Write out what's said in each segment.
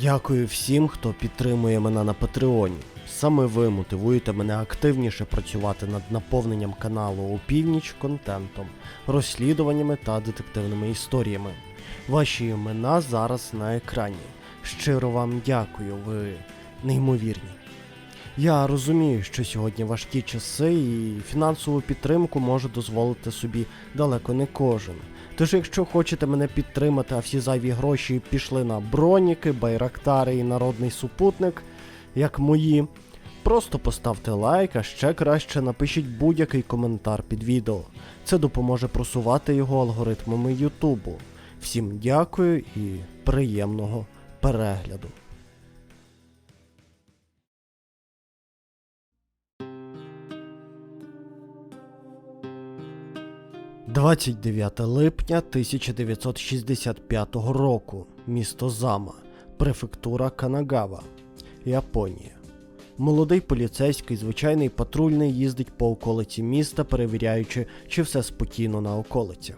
Дякую всім, хто підтримує мене на Патреоні. Саме ви мотивуєте мене активніше працювати над наповненням каналу у північ контентом, розслідуваннями та детективними історіями. Ваші імена зараз на екрані. Щиро вам дякую, ви неймовірні. Я розумію, що сьогодні важкі часи і фінансову підтримку може дозволити собі далеко не кожен. Тож, якщо хочете мене підтримати, а всі зайві гроші пішли на броніки, байрактари і народний супутник, як мої, просто поставте лайк, а ще краще напишіть будь-який коментар під відео. Це допоможе просувати його алгоритмами Ютубу. Всім дякую і приємного перегляду. – 29 липня 1965 року. Місто Зама, префектура Канагава, Японія. Молодий поліцейський, звичайний патрульний їздить по околиці міста, перевіряючи, чи все спокійно на околицях.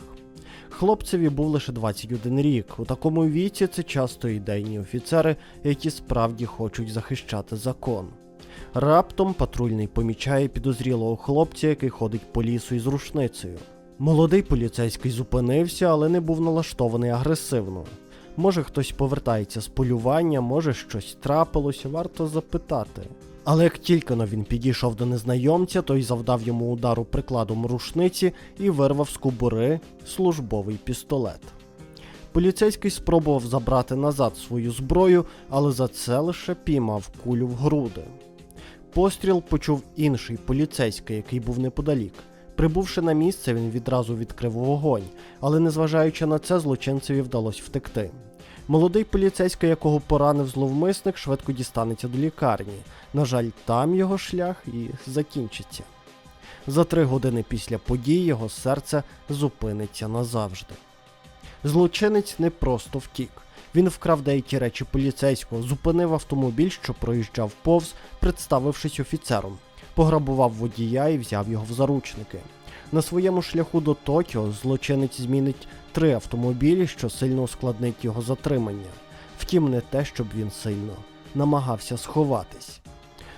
Хлопцеві був лише 21 рік. У такому віці це часто ідейні офіцери, які справді хочуть захищати закон. Раптом патрульний помічає підозрілого хлопця, який ходить по лісу із рушницею. Молодий поліцейський зупинився, але не був налаштований агресивно. Може, хтось повертається з полювання, може щось трапилося, варто запитати. Але як тільки но він підійшов до незнайомця, той завдав йому удару прикладом рушниці і вирвав з кобури службовий пістолет. Поліцейський спробував забрати назад свою зброю, але за це лише піймав кулю в груди. Постріл почув інший поліцейський, який був неподалік. Прибувши на місце, він відразу відкрив вогонь, але незважаючи на це, злочинцеві вдалося втекти. Молодий поліцейський, якого поранив зловмисник, швидко дістанеться до лікарні. На жаль, там його шлях і закінчиться. За три години після подій його серце зупиниться назавжди. Злочинець не просто втік. Він вкрав деякі речі поліцейського, зупинив автомобіль, що проїжджав повз, представившись офіцером, пограбував водія і взяв його в заручники. На своєму шляху до Токіо злочинець змінить три автомобілі, що сильно ускладнить його затримання. Втім, не те, щоб він сильно намагався сховатись.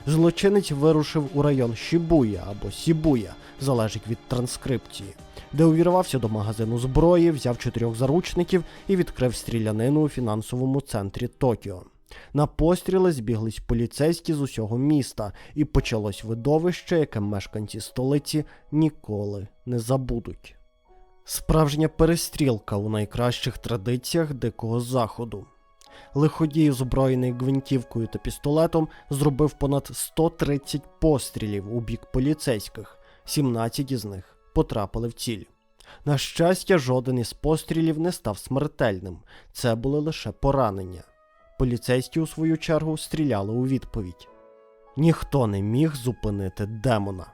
Злочинець вирушив у район Шібуя або Сібуя, залежить від транскрипції, де увірвався до магазину зброї, взяв чотирьох заручників і відкрив стрілянину у фінансовому центрі Токіо. На постріли збіглись поліцейські з усього міста, і почалось видовище, яке мешканці столиці ніколи не забудуть. Справжня перестрілка у найкращих традиціях дикого заходу. Лиходій, озброєний гвинтівкою та пістолетом, зробив понад 130 пострілів у бік поліцейських, 17 із них потрапили в ціль. На щастя, жоден із пострілів не став смертельним, це були лише поранення. Поліцейські, у свою чергу, стріляли у відповідь. Ніхто не міг зупинити демона.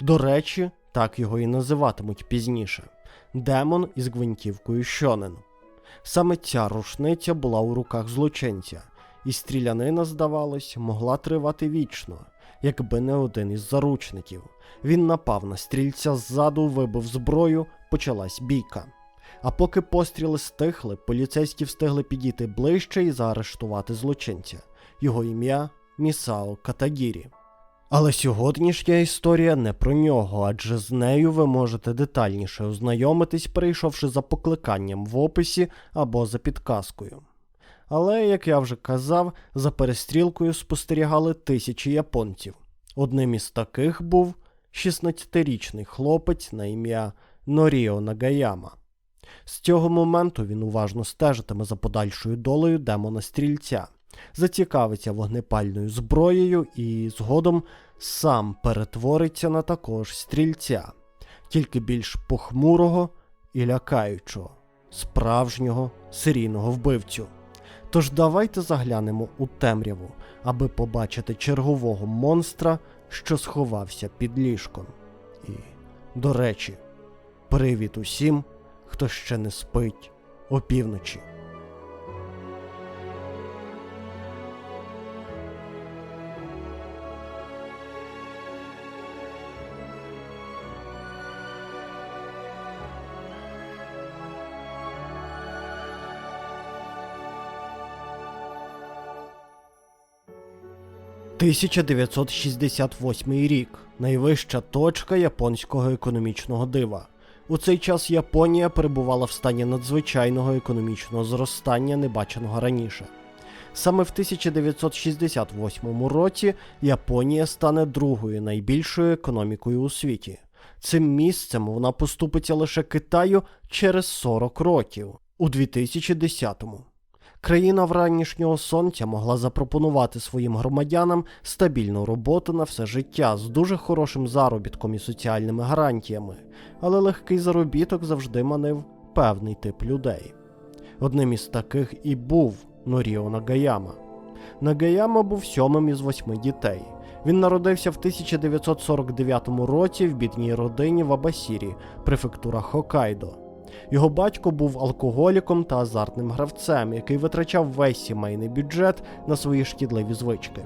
До речі, так його і називатимуть пізніше демон із гвинтівкою Щонен. Саме ця рушниця була у руках злочинця, і стрілянина, здавалось, могла тривати вічно, якби не один із заручників. Він напав на стрільця ззаду, вибив зброю, почалась бійка. А поки постріли стихли, поліцейські встигли підійти ближче і заарештувати злочинця. Його ім'я Місао Катагірі. Але сьогоднішня історія не про нього, адже з нею ви можете детальніше ознайомитись, перейшовши за покликанням в описі або за підказкою. Але, як я вже казав, за перестрілкою спостерігали тисячі японців. Одним із таких був 16-річний хлопець на ім'я Норіо Нагаяма. З цього моменту він уважно стежитиме за подальшою долею демона стрільця, зацікавиться вогнепальною зброєю і згодом сам перетвориться на також стрільця, тільки більш похмурого і лякаючого, справжнього серійного вбивцю. Тож давайте заглянемо у темряву, аби побачити чергового монстра, що сховався під ліжком. І, до речі, привіт усім, хто ще не спить опівночі. 1968 рік найвища точка японського економічного дива. У цей час Японія перебувала в стані надзвичайного економічного зростання, небаченого раніше. Саме в 1968 році Японія стане другою найбільшою економікою у світі. Цим місцем вона поступиться лише Китаю через 40 років у 2010-му. Країна вранішнього сонця могла запропонувати своїм громадянам стабільну роботу на все життя з дуже хорошим заробітком і соціальними гарантіями, але легкий заробіток завжди манив певний тип людей. Одним із таких і був Норіо Нагаяма. Нагаяма був сьомим із восьми дітей. Він народився в 1949 році в бідній родині в Абасірі, префектура Хокайдо. Його батько був алкоголіком та азартним гравцем, який витрачав весь сімейний бюджет на свої шкідливі звички.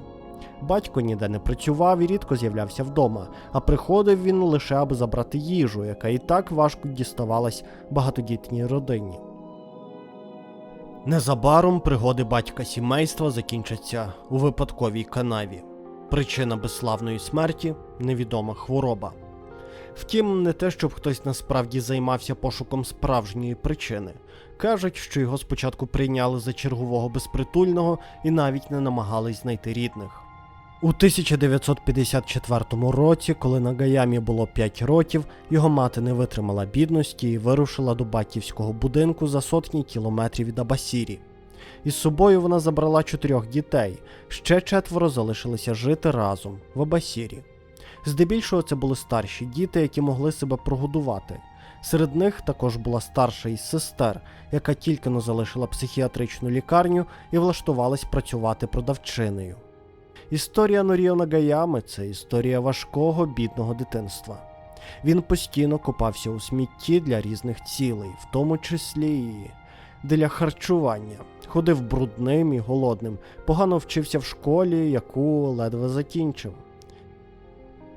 Батько ніде не працював і рідко з'являвся вдома, а приходив він лише аби забрати їжу, яка і так важко діставалась багатодітній родині. Незабаром пригоди батька сімейства закінчаться у випадковій канаві. Причина безславної смерті невідома хвороба. Втім, не те, щоб хтось насправді займався пошуком справжньої причини. Кажуть, що його спочатку прийняли за чергового безпритульного і навіть не намагались знайти рідних. У 1954 році, коли Нагаямі було 5 років, його мати не витримала бідності і вирушила до батьківського будинку за сотні кілометрів від Абасірі. Із собою вона забрала чотирьох дітей, ще четверо залишилися жити разом в Абасірі. Здебільшого це були старші діти, які могли себе прогодувати. Серед них також була старша із сестер, яка тільки но залишила психіатричну лікарню і влаштувалась працювати продавчинею. Історія Норіо Нагаями це історія важкого бідного дитинства. Він постійно копався у смітті для різних цілей, в тому числі і для харчування. Ходив брудним і голодним, погано вчився в школі, яку ледве закінчив.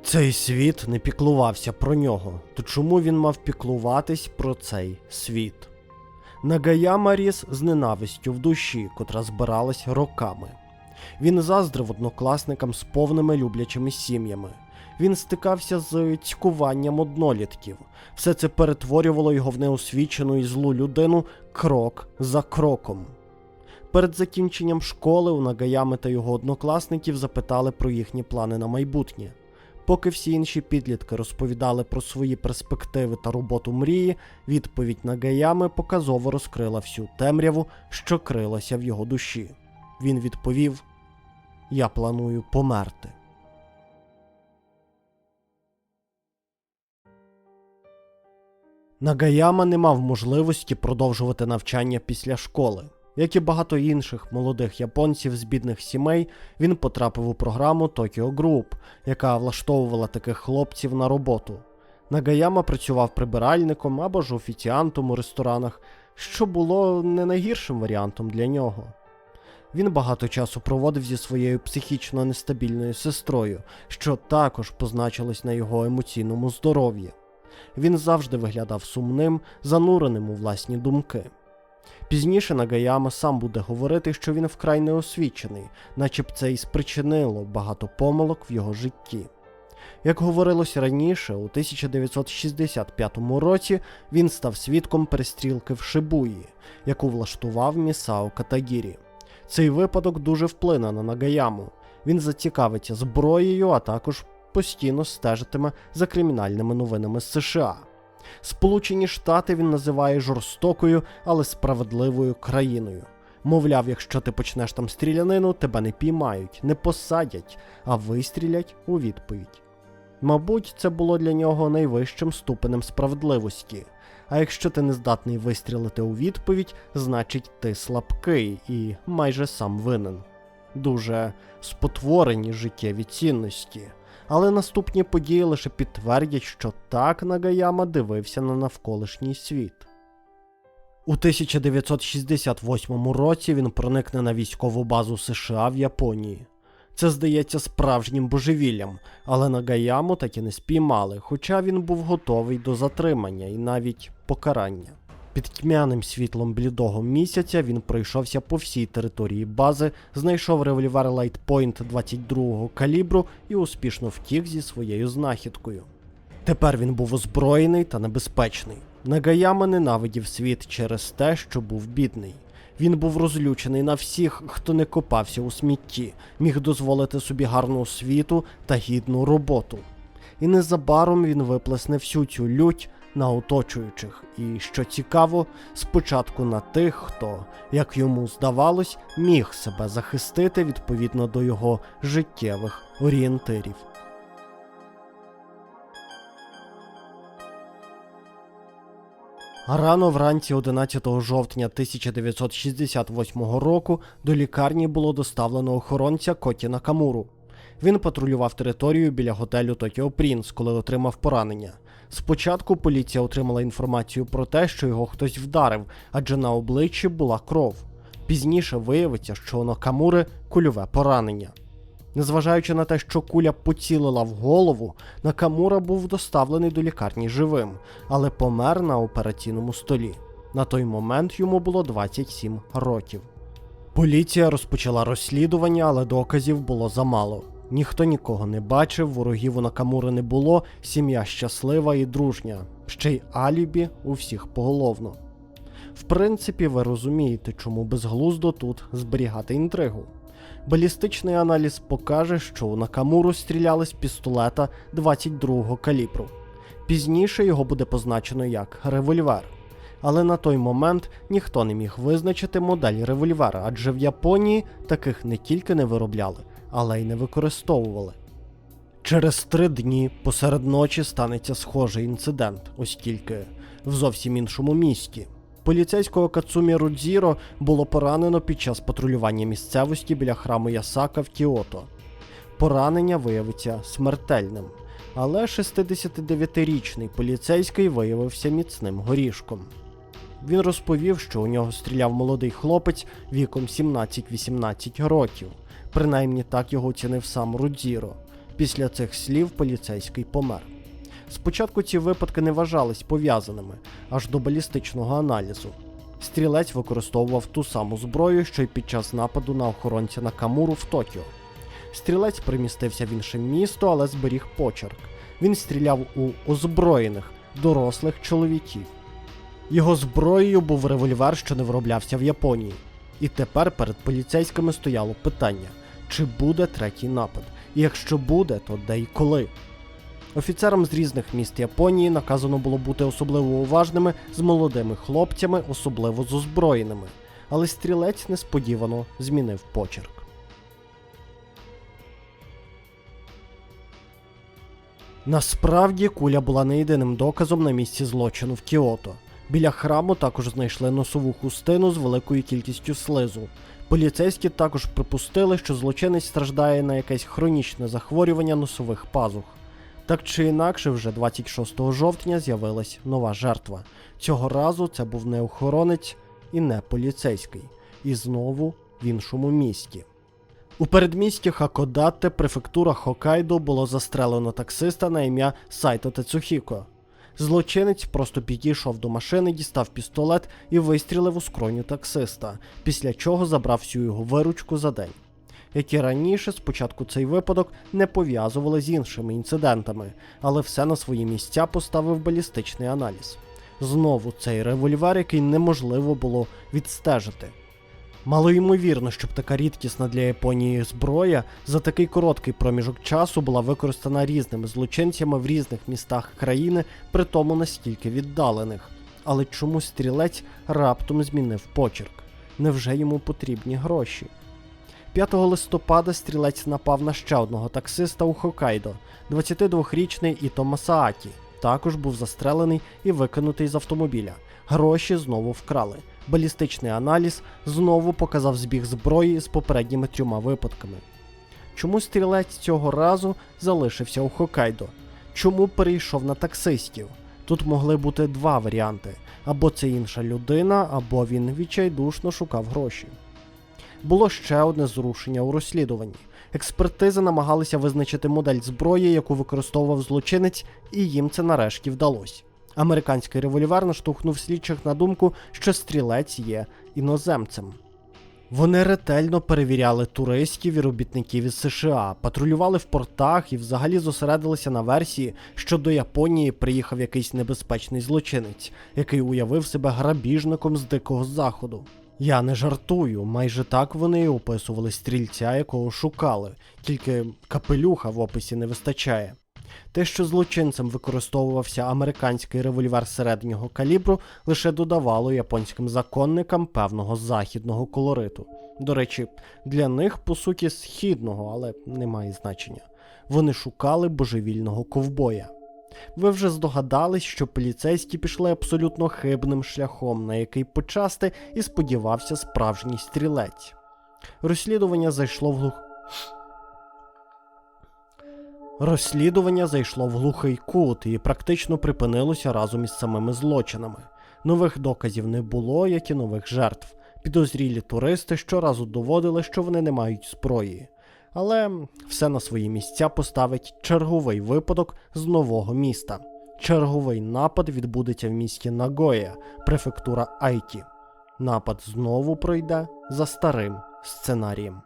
Цей світ не піклувався про нього, то чому він мав піклуватись про цей світ? Нагаяма ріс з ненавистю в душі, котра збиралась роками. Він заздрив однокласникам з повними люблячими сім'ями. Він стикався з цькуванням однолітків. Все це перетворювало його в неосвічену і злу людину крок за кроком. Перед закінченням школи у Нагаями та його однокласників запитали про їхні плани на майбутнє. Поки всі інші підлітки розповідали про свої перспективи та роботу мрії, відповідь Нагаями показово розкрила всю темряву, що крилася в його душі. Він відповів: Я планую померти. Нагаяма не мав можливості продовжувати навчання після школи. Як і багато інших молодих японців з бідних сімей, він потрапив у програму Tokyo Group, яка влаштовувала таких хлопців на роботу. Нагаяма працював прибиральником або ж офіціантом у ресторанах, що було не найгіршим варіантом для нього. Він багато часу проводив зі своєю психічно нестабільною сестрою, що також позначилось на його емоційному здоров'ї. Він завжди виглядав сумним, зануреним у власні думки. Пізніше Нагаяма сам буде говорити, що він вкрай неосвічений, наче б це і спричинило багато помилок в його житті. Як говорилось раніше, у 1965 році він став свідком перестрілки в Шибуї, яку влаштував Місао Катагірі. Цей випадок дуже вплине на Нагаяму. Він зацікавиться зброєю, а також постійно стежитиме за кримінальними новинами з США. Сполучені Штати він називає жорстокою, але справедливою країною. Мовляв, якщо ти почнеш там стрілянину, тебе не піймають, не посадять, а вистрілять у відповідь. Мабуть, це було для нього найвищим ступенем справедливості. А якщо ти не здатний вистрілити у відповідь, значить ти слабкий і майже сам винен. Дуже спотворені життєві цінності. Але наступні події лише підтвердять, що так Нагаяма дивився на навколишній світ. У 1968 році він проникне на військову базу США в Японії. Це здається справжнім божевіллям, але Нагаяму так і не спіймали, хоча він був готовий до затримання і навіть покарання. Під тьмяним світлом блідого місяця він пройшовся по всій території бази, знайшов револьвер Point 22-го калібру і успішно втік зі своєю знахідкою. Тепер він був озброєний та небезпечний. Нагаяма ненавидів світ через те, що був бідний. Він був розлючений на всіх, хто не копався у смітті, міг дозволити собі гарну освіту та гідну роботу. І незабаром він виплесне всю цю лють на оточуючих, і, що цікаво, спочатку на тих, хто, як йому здавалось, міг себе захистити відповідно до його життєвих орієнтирів. Рано вранці 11 жовтня 1968 року до лікарні було доставлено охоронця Коті Накамуру. Він патрулював територію біля готелю Токіо Прінс, коли отримав поранення. Спочатку поліція отримала інформацію про те, що його хтось вдарив, адже на обличчі була кров. Пізніше виявиться, що у Накамури кульове поранення. Незважаючи на те, що куля поцілила в голову, Накамура був доставлений до лікарні живим, але помер на операційному столі. На той момент йому було 27 років. Поліція розпочала розслідування, але доказів було замало. Ніхто нікого не бачив, ворогів у Накамури не було, сім'я щаслива і дружня, ще й алібі у всіх поголовно. В принципі, ви розумієте, чому безглуздо тут зберігати інтригу. Балістичний аналіз покаже, що у Накамуру стріляли з пістолета 22-го калібру. Пізніше його буде позначено як револьвер. Але на той момент ніхто не міг визначити модель револьвера, адже в Японії таких не тільки не виробляли, але й не використовували. Через три дні посеред ночі станеться схожий інцидент, оскільки в зовсім іншому місті. Поліцейського Кацумі Рудзіро було поранено під час патрулювання місцевості біля храму Ясака в Кіото. Поранення виявиться смертельним, але 69-річний поліцейський виявився міцним горішком. Він розповів, що у нього стріляв молодий хлопець віком 17-18 років. Принаймні так його оцінив сам Рудзіро. Після цих слів поліцейський помер. Спочатку ці випадки не вважались пов'язаними аж до балістичного аналізу. Стрілець використовував ту саму зброю, що й під час нападу на охоронця на Камуру в Токіо. Стрілець примістився в інше місто, але зберіг почерк. Він стріляв у озброєних, дорослих чоловіків. Його зброєю був револьвер, що не вироблявся в Японії. І тепер перед поліцейськими стояло питання: чи буде третій напад? І якщо буде, то де і коли? Офіцерам з різних міст Японії наказано було бути особливо уважними з молодими хлопцями, особливо з озброєними. Але стрілець несподівано змінив почерк. Насправді куля була не єдиним доказом на місці злочину в Кіото. Біля храму також знайшли носову хустину з великою кількістю слизу. Поліцейські також припустили, що злочинець страждає на якесь хронічне захворювання носових пазух. Так чи інакше, вже 26 жовтня з'явилась нова жертва. Цього разу це був не охоронець і не поліцейський. І знову в іншому місті. У передмісті Хакодате, префектура Хокайдо, було застрелено таксиста на ім'я Сайто Тецухіко. Злочинець просто підійшов до машини, дістав пістолет і вистрілив у скроню таксиста, після чого забрав всю його виручку за день. Як і раніше, спочатку цей випадок не пов'язували з іншими інцидентами, але все на свої місця поставив балістичний аналіз. Знову цей револьвер, який неможливо було відстежити. Мало ймовірно, щоб така рідкісна для Японії зброя за такий короткий проміжок часу була використана різними злочинцями в різних містах країни, при тому настільки віддалених. Але чому стрілець раптом змінив почерк? Невже йому потрібні гроші? 5 листопада стрілець напав на ще одного таксиста у Хокайдо, 22-річний Іто Масаакі. Також був застрелений і викинутий з автомобіля. Гроші знову вкрали. Балістичний аналіз знову показав збіг зброї з попередніми трьома випадками. Чому стрілець цього разу залишився у Хокайдо? Чому перейшов на таксистів? Тут могли бути два варіанти: або це інша людина, або він відчайдушно шукав гроші. Було ще одне зрушення у розслідуванні. Експертизи намагалися визначити модель зброї, яку використовував злочинець, і їм це нарешті вдалося. Американський револьвер наштовхнув слідчих на думку, що стрілець є іноземцем. Вони ретельно перевіряли туристів і робітників із США, патрулювали в портах і взагалі зосередилися на версії, що до Японії приїхав якийсь небезпечний злочинець, який уявив себе грабіжником з дикого заходу. Я не жартую, майже так вони і описували стрільця, якого шукали, тільки капелюха в описі не вистачає. Те, що злочинцем використовувався американський револьвер середнього калібру, лише додавало японським законникам певного західного колориту. До речі, для них по суті східного, але не має значення. Вони шукали божевільного ковбоя. Ви вже здогадались, що поліцейські пішли абсолютно хибним шляхом, на який почасти і сподівався справжній стрілець. Розслідування зайшло в глух. Розслідування зайшло в глухий кут і практично припинилося разом із самими злочинами. Нових доказів не було, як і нових жертв. Підозрілі туристи щоразу доводили, що вони не мають зброї. Але все на свої місця поставить черговий випадок з нового міста. Черговий напад відбудеться в місті Нагоя, префектура Айті. Напад знову пройде за старим сценарієм.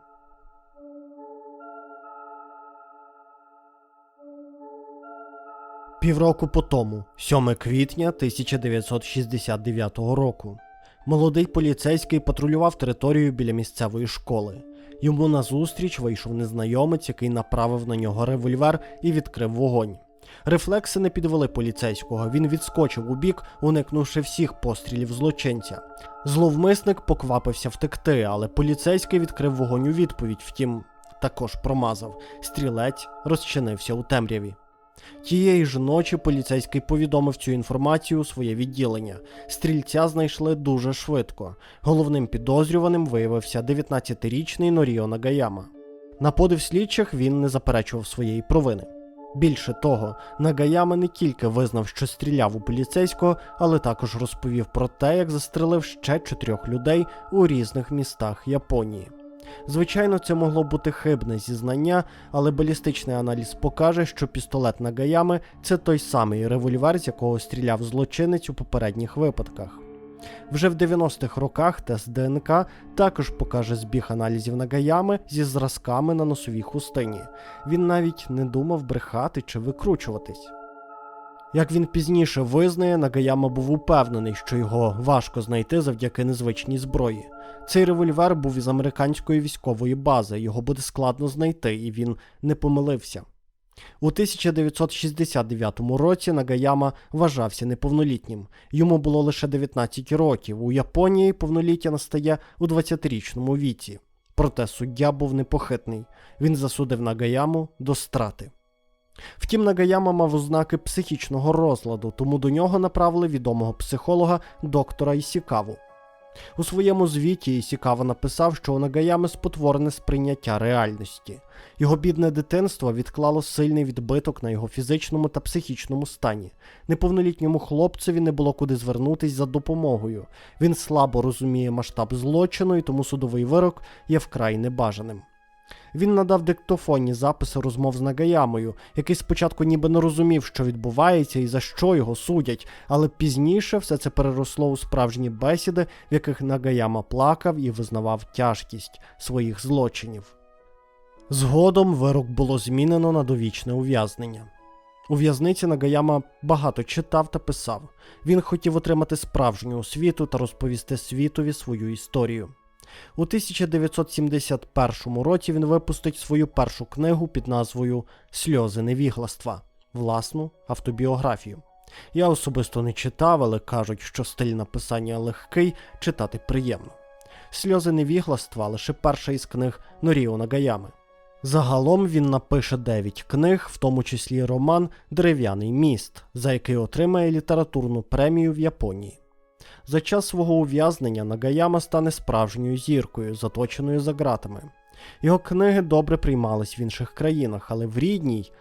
Півроку по тому, 7 квітня 1969 року, молодий поліцейський патрулював територію біля місцевої школи. Йому назустріч вийшов незнайомець, який направив на нього револьвер і відкрив вогонь. Рефлекси не підвели поліцейського. Він відскочив у бік, уникнувши всіх пострілів злочинця. Зловмисник поквапився втекти, але поліцейський відкрив вогонь у відповідь, втім, також промазав. Стрілець розчинився у темряві. Тієї ж ночі поліцейський повідомив цю інформацію у своє відділення. Стрільця знайшли дуже швидко. Головним підозрюваним виявився 19-річний Норіо Нагаяма. На подив слідчих він не заперечував своєї провини. Більше того, Нагаяма не тільки визнав, що стріляв у поліцейського, але також розповів про те, як застрелив ще чотирьох людей у різних містах Японії. Звичайно, це могло бути хибне зізнання, але балістичний аналіз покаже, що пістолет Нагаями це той самий револьвер, з якого стріляв злочинець у попередніх випадках. Вже в 90-х роках тест ДНК також покаже збіг аналізів Нагаями зі зразками на носовій хустині. Він навіть не думав брехати чи викручуватись. Як він пізніше визнає, Нагаяма був упевнений, що його важко знайти завдяки незвичній зброї. Цей револьвер був із американської військової бази, його буде складно знайти, і він не помилився. У 1969 році Нагаяма вважався неповнолітнім. Йому було лише 19 років. У Японії повноліття настає у 20-річному віці. Проте суддя був непохитний. Він засудив Нагаяму до страти. Втім, Нагаяма мав ознаки психічного розладу, тому до нього направили відомого психолога доктора Ісікаву. У своєму звіті Ісікава написав, що у Нагаями спотворене сприйняття реальності. Його бідне дитинство відклало сильний відбиток на його фізичному та психічному стані. Неповнолітньому хлопцеві не було куди звернутись за допомогою. Він слабо розуміє масштаб злочину, і тому судовий вирок є вкрай небажаним. Він надав диктофонні записи розмов з Нагаямою, який спочатку ніби не розумів, що відбувається і за що його судять, але пізніше все це переросло у справжні бесіди, в яких Нагаяма плакав і визнавав тяжкість своїх злочинів. Згодом вирок було змінено на довічне ув'язнення. У в'язниці Нагаяма багато читав та писав. Він хотів отримати справжню освіту та розповісти світові свою історію. У 1971 році він випустить свою першу книгу під назвою Сльози невігластва, власну автобіографію. Я особисто не читав, але кажуть, що стиль написання легкий, читати приємно. Сльози невігластва лише перша із книг Норіо Нагаями. Загалом він напише 9 книг, в тому числі роман Дерев'яний міст, за який отримає літературну премію в Японії. За час свого ув'язнення Нагаяма стане справжньою зіркою, заточеною за ґратами. Його книги добре приймались в інших країнах, але в рідній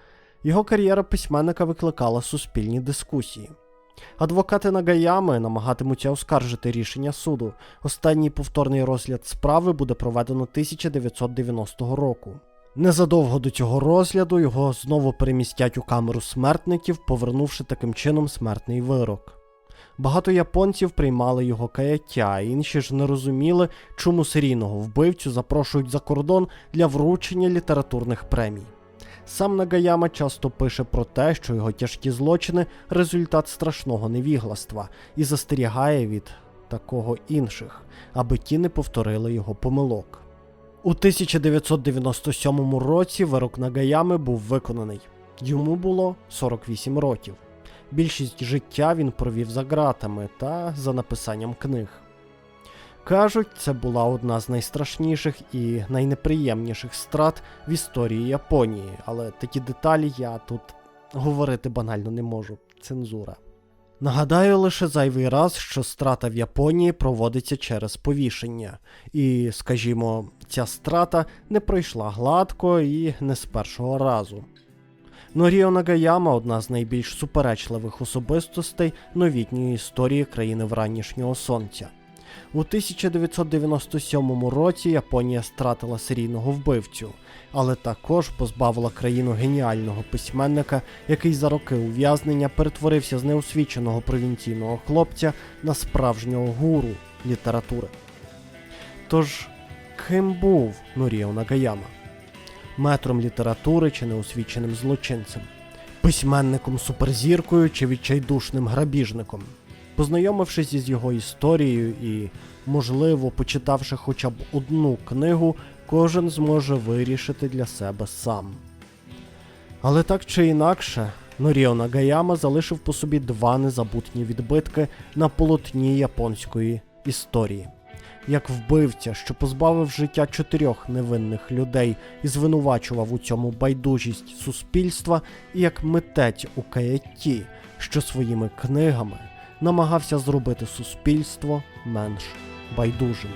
його кар'єра письменника викликала суспільні дискусії. Адвокати Нагаями намагатимуться оскаржити рішення суду. Останній повторний розгляд справи буде проведено 1990 року. Незадовго до цього розгляду його знову перемістять у камеру смертників, повернувши таким чином смертний вирок. Багато японців приймали його каяття, інші ж не розуміли, чому серійного вбивцю запрошують за кордон для вручення літературних премій. Сам Нагаяма часто пише про те, що його тяжкі злочини результат страшного невігластва, і застерігає від такого інших, аби ті не повторили його помилок. У 1997 році вирок Нагаями був виконаний. Йому було 48 років. Більшість життя він провів за ґратами та за написанням книг. Кажуть, це була одна з найстрашніших і найнеприємніших страт в історії Японії, але такі деталі я тут говорити банально не можу. Цензура. Нагадаю лише зайвий раз, що страта в Японії проводиться через повішення, і, скажімо, ця страта не пройшла гладко і не з першого разу. Норіо Нагаяма одна з найбільш суперечливих особистостей новітньої історії країни вранішнього сонця. У 1997 році Японія стратила серійного вбивцю, але також позбавила країну геніального письменника, який за роки ув'язнення перетворився з неосвіченого провінційного хлопця на справжнього гуру літератури. Тож, ким був Норіо Нагаяма? Метром літератури чи неосвіченим злочинцем, письменником суперзіркою чи відчайдушним грабіжником. Познайомившись із його історією і, можливо, почитавши хоча б одну книгу, кожен зможе вирішити для себе сам. Але так чи інакше, Норіо Нагаяма залишив по собі два незабутні відбитки на полотні японської історії. Як вбивця, що позбавив життя чотирьох невинних людей і звинувачував у цьому байдужість суспільства, і як митець у каятті, що своїми книгами намагався зробити суспільство менш байдужим.